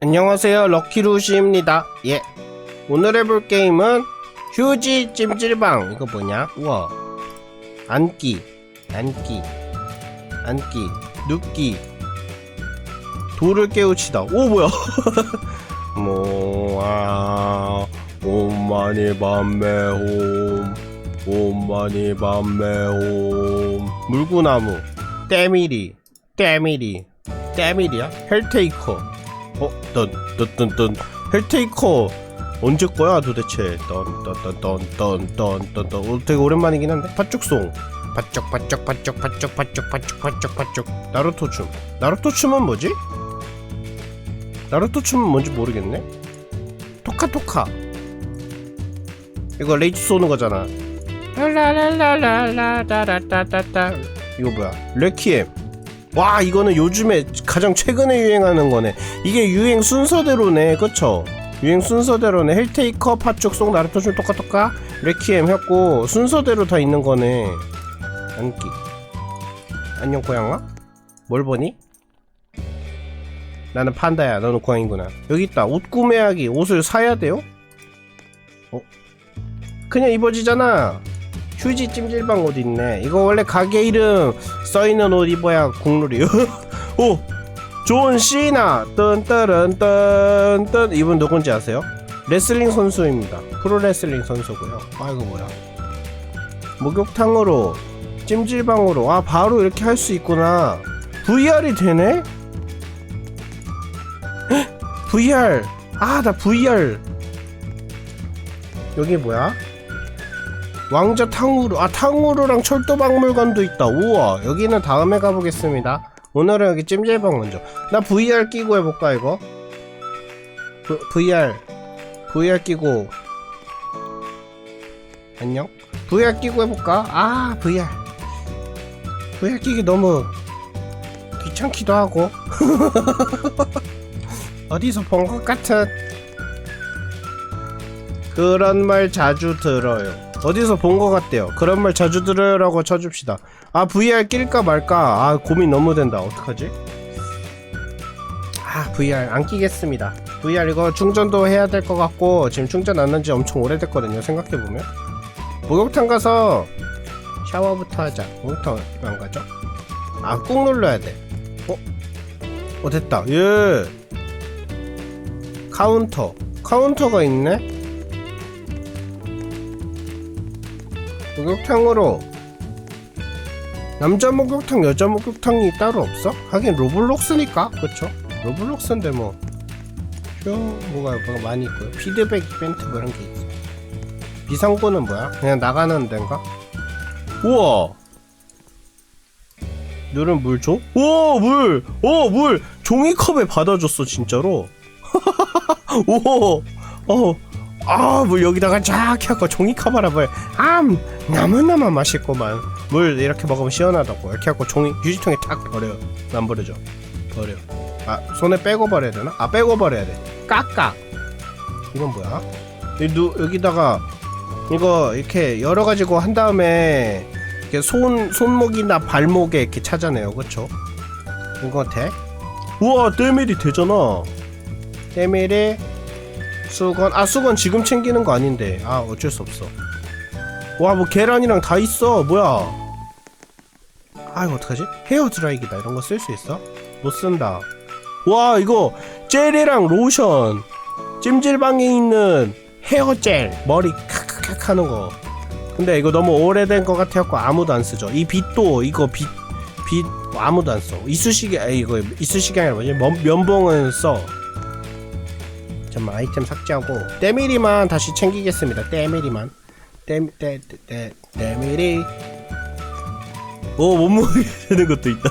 안녕하세요. 럭키루시입니다. 예. 오늘 해볼 게임은 휴지 찜질방. 이거 뭐냐? 우와. 앉기. 앉기. 앉기. 눕기. 돌을 깨우치다. 오 뭐야? 모아. 옴마니 밤매홈. 옴마니 밤매홈. 물구나무. 때밀이. 때밀이. 때밀이야? 헬테이커 어? 떤, 헬테이커 언제 거야 도대체? 떤. 어, 되게 오랜만이긴 한데. 팥죽송. 바쩍, 바쩍, 바쩍, 바쩍, 바쩍, 바쩍, 바쩍, 바쩍. 나루토 춤. 나루토 춤은 뭐지? 나루토 춤은 뭔지 모르겠네. 토카토카. 이거 레이트 쏘는 거잖아. 라라라라라라라라라라. 이거 뭐야? 레퀴엠. 와 이거는 요즘에 가장 최근에 유행하는 거네. 이게 유행 순서대로네 그쵸? 유행 순서대로네. 헬테이커 파쪽 송 나루토 춤 똑같똑까? 레퀴엠 했고 순서대로 다 있는 거네. 안기 안녕 고양아. 뭘 보니? 나는 판다야. 너는 고양이구나. 여기 있다. 옷 구매하기. 옷을 사야 돼요? 어? 그냥 입어지잖아 휴지 찜질방 옷 있네. 이거 원래 가게 이름 써있는 옷 입어야 국룰이요. 오! 존 시나 뜬따른뜬뜬 이분 누군지 아세요? 레슬링 선수입니다. 프로레슬링 선수고요. 아 이거 뭐야? 목욕탕으로 찜질방으로 아 바로 이렇게 할 수 있구나. VR이 되네? 헉, VR 아 나 VR 여기 뭐야? 왕자 탕후루 아 탕후루랑 철도박물관도 있다. 우와 여기는 다음에 가보겠습니다. 오늘은 여기 찜질방 먼저. 나 VR 끼고 해볼까 이거? v, VR VR 끼고. 안녕? VR 끼고 해볼까? 아 VR VR 끼기 너무 귀찮기도 하고. 어디서 본 것 같은 그런 말 자주 들어요. 어디서 본 것 같대요. 그런 말 자주 들어요라고 쳐줍시다. 아 VR 낄까 말까. 아 고민 너무 된다. 어떡하지? 아 VR 안 끼겠습니다. VR 이거 충전도 해야 될 것 같고 지금 충전 안 한 지 엄청 오래됐거든요. 생각해 보면 목욕탕 가서 샤워부터 하자. 목욕탕 안 가죠? 아 꾹 눌러야 돼. 어? 어 됐다. 예. 카운터. 카운터가 있네. 목욕탕으로 남자 목욕탕 여자 목욕탕이 따로 없어? 하긴 로블록스니까 그쵸? 로블록스인데 뭐 쇼, 뭐가, 뭐가 많이 있고요 피드백 이벤트 뭐 이런 게 있어 비상구는 뭐야? 그냥 나가는 데인가? 우와 누른 물 줘? 오 물! 오 물! 종이컵에 받아줬어 진짜로 오! 어 아, 물 여기다가 쫙 해갖고 종이컵 하나 물, 암, 너무너무 맛있구만. 물 이렇게 먹으면 시원하다고. 이렇게 해갖고 종이, 유지통에 탁 버려요. 안 버려져. 버려. 아, 손에 빼고 버려야 되나? 아, 빼고 버려야 돼. 깍깍. 이건 뭐야? 이 누, 여기다가, 이거 이렇게 열어 가지고 한 다음에, 이렇게 손, 손목이나 발목에 이렇게 차잖아요. 그쵸? 이거 돼? 우와, 때밀이 되잖아. 때밀이, 수건 아 수건 지금 챙기는 거 아닌데. 아 어쩔 수 없어. 와 뭐 계란이랑 다 있어. 뭐야? 아 이거 어떡하지? 헤어 드라이기다. 이런 거 쓸 수 있어? 못 쓴다. 와 이거 젤이랑 로션. 찜질방에 있는 헤어 젤. 머리 칵칵칵 하는 거. 근데 이거 너무 오래된 거 같아갖고 아무도 안 쓰죠. 이 빛도 이거 빛빛 아무도 안써. 이쑤시개 아 이거 이쑤시개 아니라 뭐지? 면, 면봉은 써 잠깐만 아이템 삭제하고 때밀이만 다시 챙기겠습니다. 때밀이만. 때때때 때밀이. 오 몸무게 되는 것도 있다.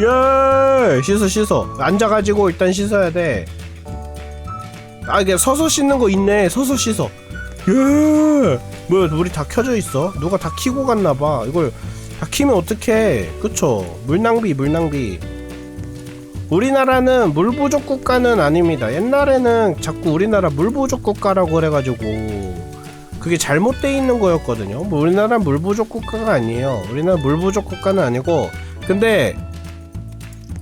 예 씻어 씻어. 앉아가지고 일단 씻어야 돼아 이게 서서 씻는 거 있네. 서서 씻어. 예 뭐야 물이 다 켜져 있어? 누가 다 키고 갔나봐. 이걸 다 키면 어떡해. 그쵸? 물 낭비 물 낭비 우리나라는 물 부족 국가는 아닙니다. 옛날에는 자꾸 우리나라 물 부족 국가라고 그래가지고 그게 잘못돼 있는 거였거든요. 뭐 우리나라 물 부족 국가가 아니에요. 우리나라 물 부족 국가는 아니고 근데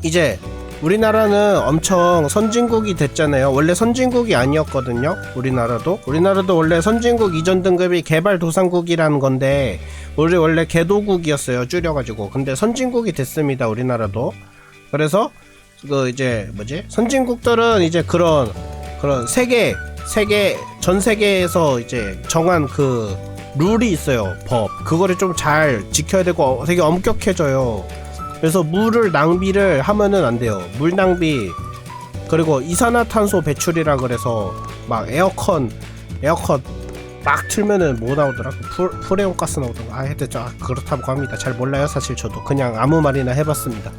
이제 우리나라는 엄청 선진국이 됐잖아요. 원래 선진국이 아니었거든요. 우리나라도. 우리나라도 원래 선진국 이전 등급이 개발도상국이라는 건데 우리 원래 개도국이었어요. 줄여가지고. 근데 선진국이 됐습니다. 우리나라도. 그래서 그 이제 뭐지? 선진국들은 이제 그런 그런 세계 세계 전 세계에서 이제 정한 그 룰이 있어요. 법. 그거를 좀 잘 지켜야 되고 되게 엄격해져요. 그래서 물을 낭비를 하면은 안 돼요. 물 낭비 그리고 이산화탄소 배출이라 그래서 막 에어컨 에어컨 막 틀면은 뭐 나오더라? 풀, 프레온 가스 나오던가. 아, 저 아, 그렇다고 합니다. 잘 몰라요, 사실 저도 그냥 아무 말이나 해봤습니다.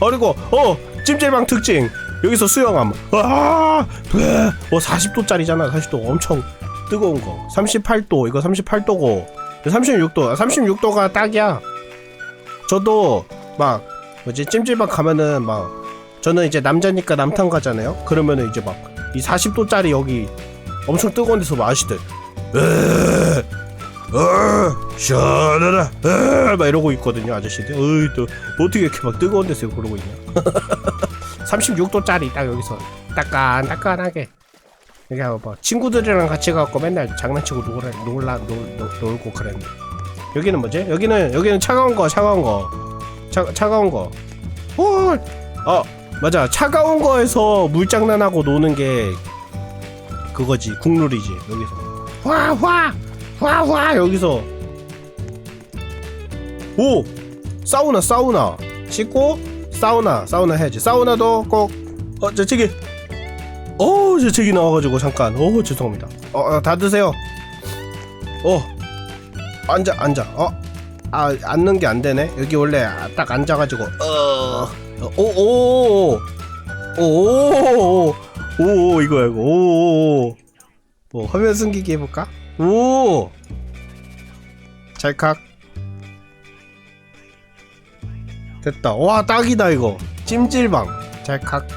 어, 그리고 어 찜질방 특징 여기서 수영함. 와, 네. 어 40도짜리잖아. 40도 엄청 뜨거운 거. 38도 이거 38도고 36도. 36도가 딱이야. 저도 막 뭐지 찜질방 가면은 막 저는 이제 남자니까 남탕 가잖아요. 그러면은 이제 막 이 40도짜리 여기 엄청 뜨거운 데서 마시듯 으, 어, 시원하다. 으, 막 이러고 있거든요 아저씨들. 어이 또 어떻게 이렇게 막 뜨거운 데서 그러고 있냐. 36도짜리 딱 여기서 따끈따끈하게. 하고 뭐 친구들이랑 같이 가고 맨날 장난치고 놀라, 놀라 놀, 놀, 놀고 그랬는데 여기는 뭐지? 여기는 여기는 차가운 거 차가운 거. 차, 차가운 거. 오! 어 맞아. 차가운 거에서 물장난하고 노는 게 그거지. 국룰이지 여기서. 화화 화화 여기서. 오! 사우나 사우나. 씻고 사우나 사우나 해야지. 사우나도 꼭어저 저기. 어저 저기 나와가지고 잠깐. 어 죄송합니다. 어다 드세요. 어. 앉아 앉아. 어 아 앉는 게 안 되네. 여기 원래 딱 앉아가지고. 어오오오오 이거야 이거. 오 오 뭐 화면 숨기기 해볼까? 오. 찰칵 됐다. 와 딱이다 이거. 찜질방. 찰칵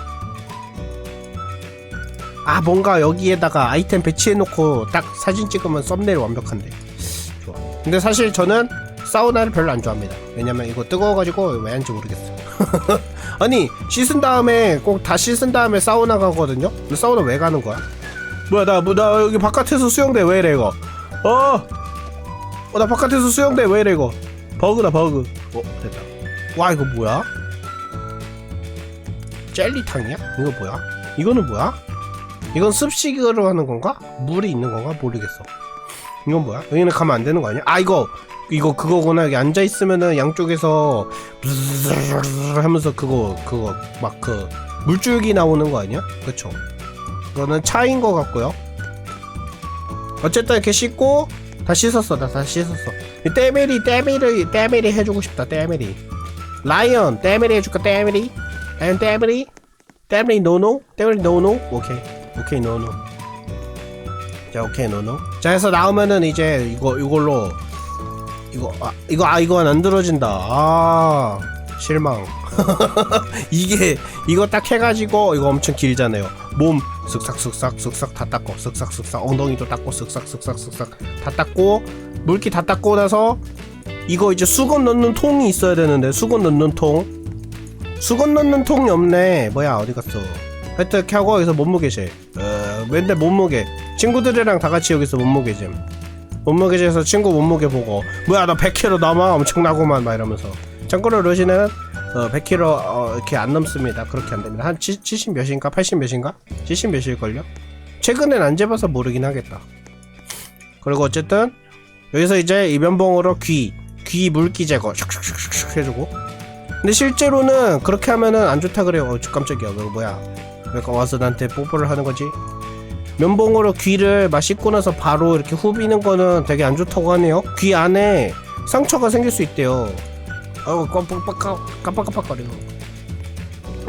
아 뭔가 여기에다가 아이템 배치해놓고 딱 사진 찍으면 썸네일 완벽한데. 좋아. 근데 사실 저는 사우나를 별로 안 좋아합니다. 왜냐면 이거 뜨거워가지고 왜 하는지 모르겠어 아니 씻은 다음에 꼭 다 씻은 다음에 사우나 가거든요 근데 사우나 왜 가는 거야 뭐야 나, 뭐, 나 여기 바깥에서 수영대 왜 이래 이거 어! 어, 나 바깥에서 수영대 왜 이래 이거 버그다 버그 어 됐다 와 이거 뭐야 젤리탕이야? 이거 뭐야? 이거는 뭐야? 이건 습식으로 하는 건가? 물이 있는 건가? 모르겠어 이건 뭐야? 여기는 가면 안 되는 거 아니야? 아 이거 이거 그거구나 여기 앉아 있으면은 양쪽에서 하면서 그거 그거 막 그 물줄기 나오는 거 아니야? 그쵸? 이거는 차인 거 같고요. 어쨌든 이렇게 씻고 다 씻었어, 나 다 씻었어. 이 떼메리, 떼메리, 떼메리 해주고 싶다, 떼메리. 라이언, 떼메리 해줄까, 떼메리? 라이언, 떼메리? 떼메리 노노? 떼메리 노노? 오케이, 오케이 노노. 자, 오케이 노노. 자, 해서 나오면은 이제 이거 이걸로 이거 아 이거 아 이거 안 들어진다. 아 실망. 이게 이거 딱 해가지고 이거 엄청 길잖아요. 몸 쓱싹 쓱싹 쓱싹 다 닦고 쓱싹 쓱싹 엉덩이도 닦고 쓱싹 쓱싹 쓱싹 다 닦고 물기 다 닦고 나서 이거 이제 수건 넣는 통이 있어야 되는데 수건 넣는 통 수건 넣는 통이 없네 뭐야 어디 갔어 하여튼 이렇게 하고 여기서 몸무게실 어, 맨날 몸무게 친구들이랑 다 같이 여기서 몸무게잼 몸무게재에서 친구 몸무게 보고 뭐야 나 100kg 넘어 엄청나구만 막 이러면서 참고로 러시는 어, 100kg 어, 이렇게 안 넘습니다. 그렇게 안 됩니다. 한 70, 70 몇인가? 80 몇인가? 70 몇일걸요? 최근엔 안 재봐서 모르긴 하겠다. 그리고 어쨌든 여기서 이제 이면봉으로 귀, 귀 물기 제거 슉슉슉슉 해주고 근데 실제로는 그렇게 하면은 안 좋다 그래요. 어, 깜짝이야. 이거 뭐야? 그러니까 와서 나한테 뽀뽀를 하는 거지? 면봉으로 귀를 막 씻고 나서 바로 이렇게 후비는 거는 되게 안 좋다고 하네요. 귀 안에 상처가 생길 수 있대요. 어우 깜빡깜빡 깜빡깜빡거리고.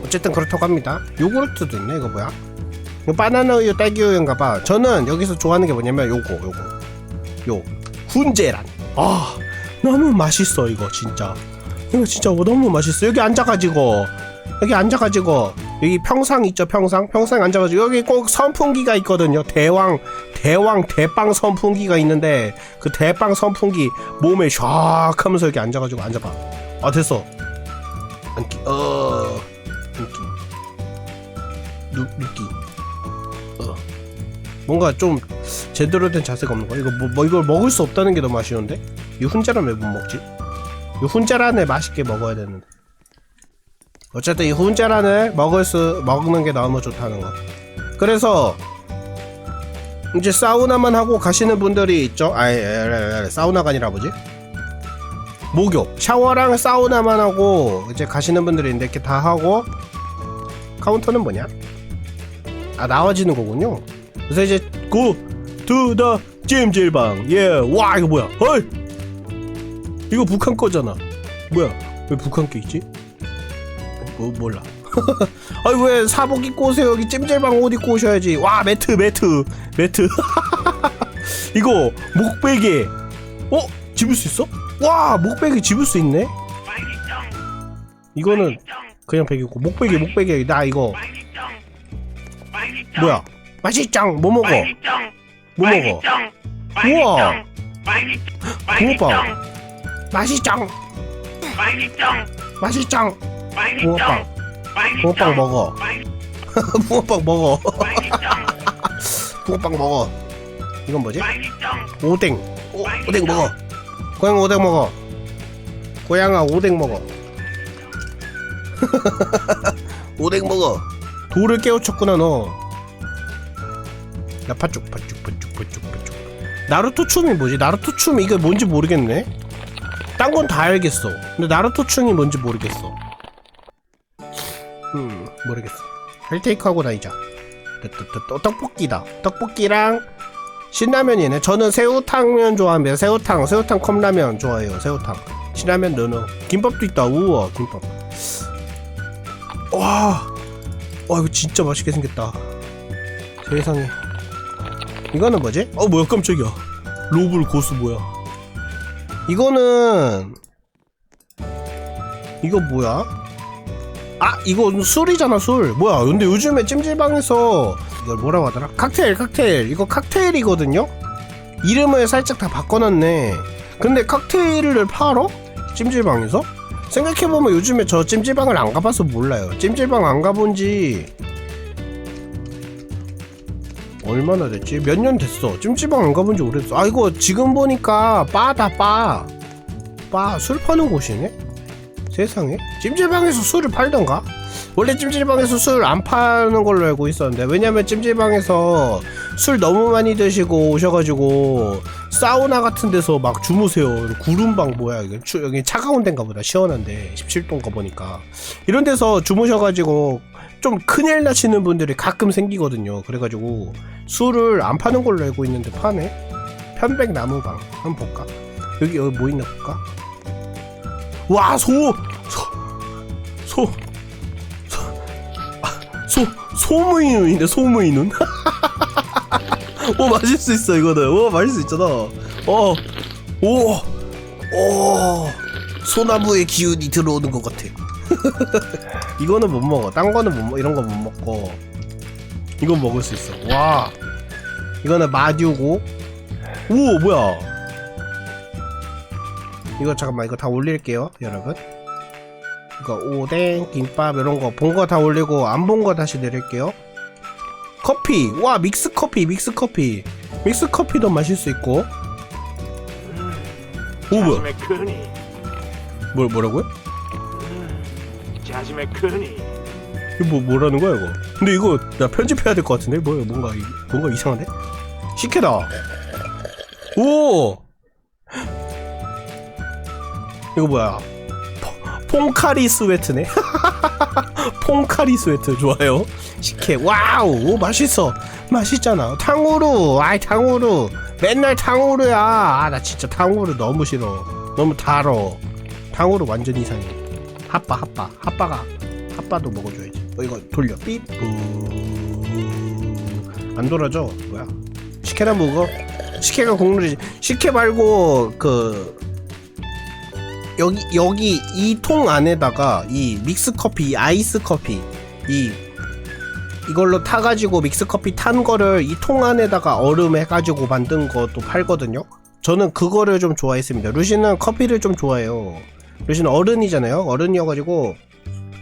어쨌든 그렇다고 합니다. 요구르트도 있네 이거 뭐야? 이거 바나나 우유 딸기 우유인가 봐. 저는 여기서 좋아하는 게 뭐냐면 요거 요거. 요. 훈제란. 아 너무 맛있어 이거 진짜. 이거 진짜 너무 맛있어. 여기 앉아가지고. 여기 앉아가지고 여기 평상 있죠 평상? 평상 앉아가지고 여기 꼭 선풍기가 있거든요. 대왕 대왕 대빵 선풍기가 있는데 그 대빵 선풍기 몸에 샥 하면서 여기 앉아가지고 앉아봐. 아 됐어. 앉기. 어 누, 눕기. 어. 뭔가 좀 제대로 된 자세가 없는 거야? 이거 뭐, 뭐 이걸 먹을 수 없다는 게 너무 아쉬운데? 이 훈자란 왜못 먹지? 이 훈자란을 맛있게 먹어야 되는데 어쨌든 이 훈자란을 먹을 수 먹는 게 너무 좋다는 거. 그래서 이제 사우나만 하고 가시는 분들이 있죠. 아예 사우나가 아니라 뭐지? 목욕. 샤워랑 사우나만 하고 이제 가시는 분들이 있는데 이렇게 다 하고 카운터는 뭐냐? 아 나와지는 거군요. 그래서 이제 고투더 찜질방. 예와 이거 뭐야? 헐 이거 북한 거잖아. 뭐야? 왜 북한 게 있지 뭐 몰라. 아니 왜 사복 입고 오세요? 여기 찜질방 옷 입고 오셔야지. 와 매트 매트 매트. 이거 목베개. 어? 집을 수 있어? 와 목베개 집을 수 있네? 이거는 그냥 베개고. 목베개 목베개. 나 이거. 뭐야? 맛있짱. 뭐 먹어? 뭐 먹어? 우와. 붕어빵 맛있짱. 맛있짱 붕어빵. 붕어빵 먹어. 붕어빵 먹어. 붕어빵 먹어. 이건 뭐지? 오뎅. 오, 오뎅 먹어. 고양 오뎅 먹어. 고양아 오뎅 먹어. 오뎅 먹어. 돌을 깨우쳤구나 너 나 파쭉 파쭉 파쭉 파쭉 파쭉 나루토 춤이 뭐지? 나루토 춤 이게 뭔지 모르겠네. 딴 건 다 알겠어. 근데 나루토 춤이 뭔지 모르겠어. 음 모르겠어 헬테이크하고 다니자 또, 떡볶이다 떡볶이랑 신라면이네 저는 새우탕면 좋아합니다 새우탕 새우탕 컵라면 좋아해요 새우탕 신라면 넣어 김밥도 있다 우와 김밥 와, 와 이거 진짜 맛있게 생겼다. 세상에. 이거는 뭐지? 어 뭐야 깜짝이야. 로블 고수 뭐야? 이거는 이거 뭐야? 아 이거 술이잖아 술. 뭐야? 근데 요즘에 찜질방에서 이걸 뭐라고 하더라? 칵테일 칵테일 이거 칵테일이거든요. 이름을 살짝 다 바꿔놨네. 근데 칵테일을 팔어? 찜질방에서? 생각해보면 요즘에 저 찜질방을 안 가봐서 몰라요. 찜질방 안 가본지 얼마나 됐지? 몇 년 됐어. 찜질방 안 가본지 오래됐어. 아 이거 지금 보니까 바다 바. 바 술 파는 곳이네? 세상에? 찜질방에서 술을 팔던가? 원래 찜질방에서 술 안 파는 걸로 알고 있었는데 왜냐면 찜질방에서 술 너무 많이 드시고 오셔가지고 사우나 같은 데서 막 주무세요. 구름방 뭐야 이게? 추, 여기 차가운 데인가 보다 시원한데. 17도인가 보니까. 이런 데서 주무셔가지고 좀 큰일 나시는 분들이 가끔 생기거든요. 그래가지고 술을 안 파는 걸로 알고 있는데 파네? 편백 나무방 한번 볼까? 여기 여기 뭐 있나 볼까 와 소 소, 소, 소, 소무이눈인데 소무이눈 오 마실 수 있어 이거는. 오 마실 수 있잖아. 어 오 오 소나무의 기운이 들어오는 것 같아. 이거는 못 먹어. 딴 거는 못 먹, 이런 거 못 먹고. 이건 먹을 수 있어. 와. 이거는 마듀고. 오 뭐야 이거 잠깐만 이거 다 올릴게요 여러분 이거 오뎅 김밥 이런 거 본 거 다 올리고 안 본 거 다시 내릴게요 커피 와 믹스 커피 믹스 커피 믹스 커피도 마실 수 있고 오 뭐야 자지메 크니 뭐 뭐라고요? 이거 뭐 뭐라는 거야 이거? 근데 이거 나 편집해야 될 것 같은데 뭐야 뭔가 이- 뭔가 이상한데? 식혜다. 오. 이거 뭐야? 포- 퐁카리 스웨트네. 퐁카리 스웨트 좋아요. 식혜. 와우 오, 맛있어. 맛있잖아. 탕후루. 아이 탕후루. 맨날 탕후루야. 아 나 진짜 탕후루 너무 싫어. 너무 달어. 탕후루 완전 이상해. 핫바 핫바. 핫바가 핫바도 먹어줘야지. 어 이거 돌려. 삐뿌안 돌아져. 뭐야? 식혜나 먹어. 식혜가 국물이지. 식혜 말고 그 여기 여기 이 통 안에다가 이 믹스 커피 이 아이스 커피 이 이걸로 타가지고 믹스 커피 탄 거를 이 통 안에다가 얼음 해가지고 만든 것도 팔거든요. 저는 그거를 좀 좋아했습니다. 루시는 커피를 좀 좋아해요. 루시는 어른이잖아요. 어른이어가지고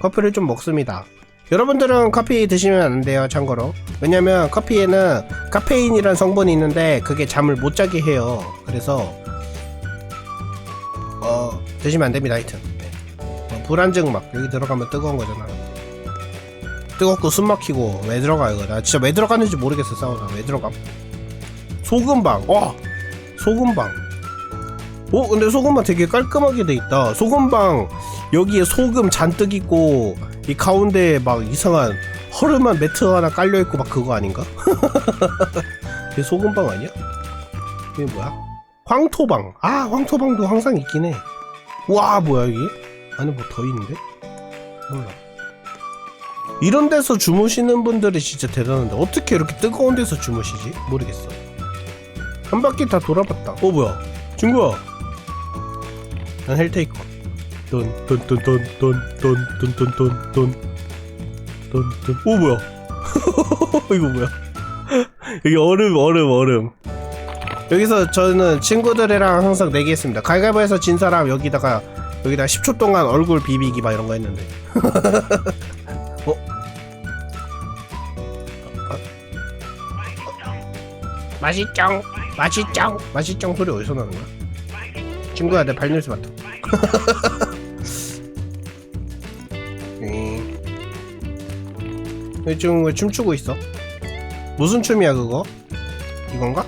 커피를 좀 먹습니다. 여러분들은 커피 드시면 안 돼요 참고로 왜냐면 커피에는 카페인이란 성분이 있는데 그게 잠을 못 자게 해요 그래서 어 드시면 안 됩니다 하여튼. 네. 어, 불안증 막 여기 들어가면 뜨거운 거잖아. 뜨겁고 숨 막히고 왜 들어가 이거. 나 진짜 왜 들어갔는지 모르겠어 싸우다 왜 들어감? 소금방 와! 소금방 어? 근데 소금방 되게 깔끔하게 돼 있다. 소금방 여기에 소금 잔뜩 있고 이 가운데에 막 이상한 허름한 매트 하나 깔려 있고 막 그거 아닌가? 이게 소금방 아니야? 이게 뭐야? 황토방. 아 황토방도 항상 있긴 해와 뭐야 이게? 안에 뭐 더 있는데? 몰라. 이런 데서 주무시는 분들이 진짜 대단한데 어떻게 이렇게 뜨거운 데서 주무시지? 모르겠어. 한 바퀴 다 돌아봤다. 어 뭐야? 친구야. 난 헬테이커 돈돈돈돈돈돈돈돈돈돈돈돈. 오 뭐야? 이거 뭐야? 여기 얼음 얼음 얼음 여기서 저는 친구들이랑 항상 내기했습니다 가위바위보에서 진 사람 여기다가 여기다 10초 동안 얼굴 비비기 막 이런 거 했는데 어? 맛있쩡 맛있쩡 맛있쩡 소리 어디서 나는 거야? 친구야 내 발냄새 맡아 음. 지금 왜 춤추고 있어? 무슨 춤이야 그거? 이건가?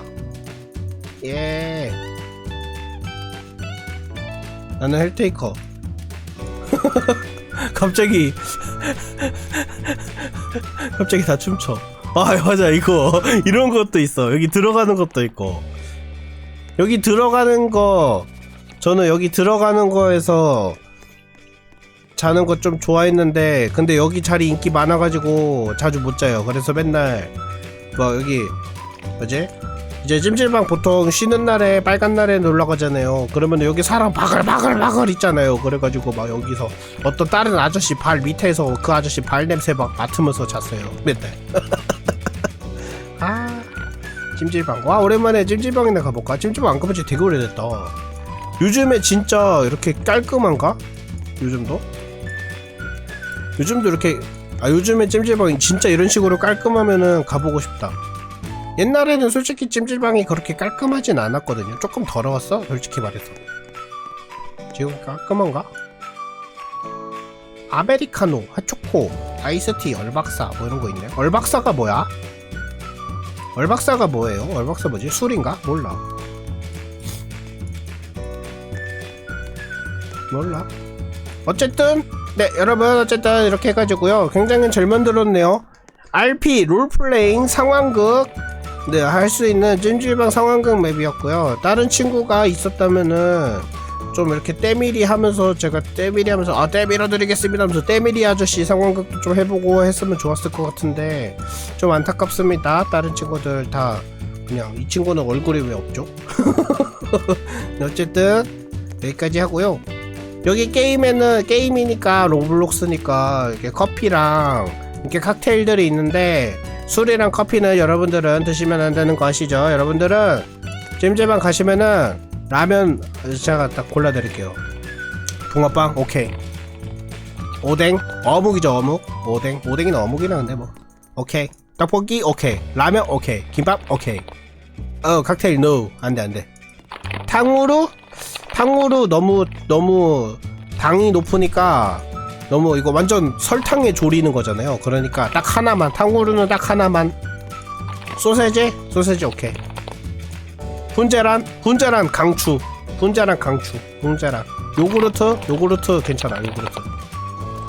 예. 나는 헬테이커. 갑자기. 갑자기 다 춤춰. 아 맞아. 이거. 이런 것도 있어. 여기 들어가는 것도 있고. 여기 들어가는 거 저는 여기 들어가는 거에서 자는 거 좀 좋아했는데 근데 여기 자리 인기 많아가지고 자주 못 자요. 그래서 맨날 뭐 여기 뭐지 이제 찜질방 보통 쉬는 날에 빨간 날에 놀러 가잖아요. 그러면 여기 사람 바글바글바글 있잖아요. 그래가지고 막 여기서 어떤 다른 아저씨 발 밑에서 그 아저씨 발 냄새 막 맡으면서 잤어요. 맨날. 아 찜질방. 와 오랜만에 찜질방이나 가볼까? 찜질방 안 가본 지 되게 오래됐다. 요즘에 진짜 이렇게 깔끔한가? 요즘도? 요즘도 이렇게 아 요즘에 찜질방이 진짜 이런 식으로 깔끔하면은 가보고 싶다 옛날에는 솔직히 찜질방이 그렇게 깔끔하진 않았거든요 조금 더러웠어 솔직히 말해서 지금 깔끔한가? 아메리카노, 핫초코, 아이스티, 얼박사 뭐 이런 거 있네 얼박사가 뭐야? 얼박사가 뭐예요? 얼박사 뭐지? 술인가? 몰라 몰라 어쨌든 네 여러분 어쨌든 이렇게 해가지고요 굉장히 잘 만들었네요 RP 롤플레잉 상황극 네 할 수 있는 찜질방 상황극 맵이었고요. 다른 친구가 있었다면은 좀 이렇게 때밀이 하면서 제가 때밀이 하면서 아 때밀어 드리겠습니다 하면서 때밀이 아저씨 상황극도 좀 해보고 했으면 좋았을 것 같은데 좀 안타깝습니다. 다른 친구들 다 그냥 이 친구는 얼굴이 왜 없죠? 네, 어쨌든 여기까지 하고요. 여기 게임에는 게임이니까 로블록스니까 이렇게 커피랑 이렇게 칵테일들이 있는데 술이랑 커피는 여러분들은 드시면 안 되는 거 아시죠? 여러분들은 찜질방 가시면은 라면 제가 딱 골라드릴게요. 붕어빵? 오케이. 오뎅? 어묵이죠 어묵. 오뎅? 오뎅이나 어묵이나 근데 뭐. 오케이. 떡볶이? 오케이. 라면? 오케이. 김밥? 오케이. 어 칵테일? 노. 안돼 안돼. 탕후루? 탕후루 너무 너무 당이 높으니까 너무 이거 완전 설탕에 졸이는 거잖아요. 그러니까 딱 하나만 탕후루는 딱 하나만. 소세지? 소세지 오케이. 분재란? 분재란 강추. 분재란 강추. 분재란. 요구르트? 요구르트 괜찮아 요구르트.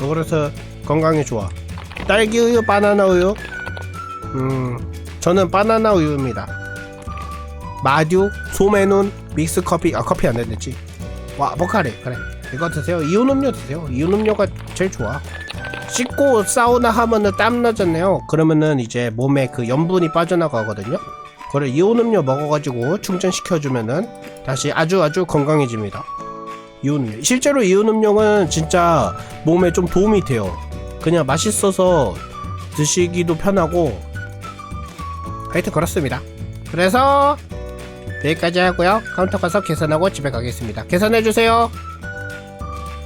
요구르트 건강에 좋아. 딸기 우유 바나나 우유? 음 저는 바나나 우유입니다. 마듀 소메눈 믹스 커피. 아 커피 안 된댔지 와 모카레 그래 이거 드세요. 이온 음료 드세요. 이온 음료가 제일 좋아. 씻고 사우나 하면은 땀 나잖아요. 그러면은 이제 몸에 그 염분이 빠져나가거든요. 그래 이온 음료 먹어가지고 충전시켜주면은 다시 아주 아주 건강해집니다. 이온 음료. 실제로 이온 음료는 진짜 몸에 좀 도움이 돼요. 그냥 맛있어서 드시기도 편하고 하여튼 그렇습니다. 그래서 여기까지 하고요. 카운터 가서 계산하고 집에 가겠습니다. 계산해 주세요.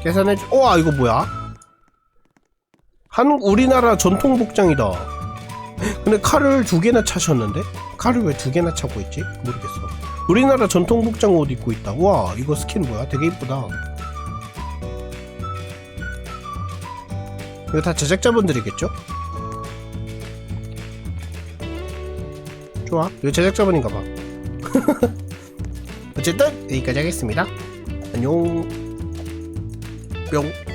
계산해 주. 우와 이거 뭐야? 한 우리나라 전통 복장이다. 근데 칼을 두 개나 차셨는데? 칼을 왜 두 개나 차고 있지? 모르겠어. 우리나라 전통 복장 옷 입고 있다. 와, 이거 스킨 뭐야? 되게 이쁘다. 이거 다 제작자분들이겠죠? 좋아. 이거 제작자분인가 봐. 어쨌든 여기까지 하겠습니다. 안녕. 标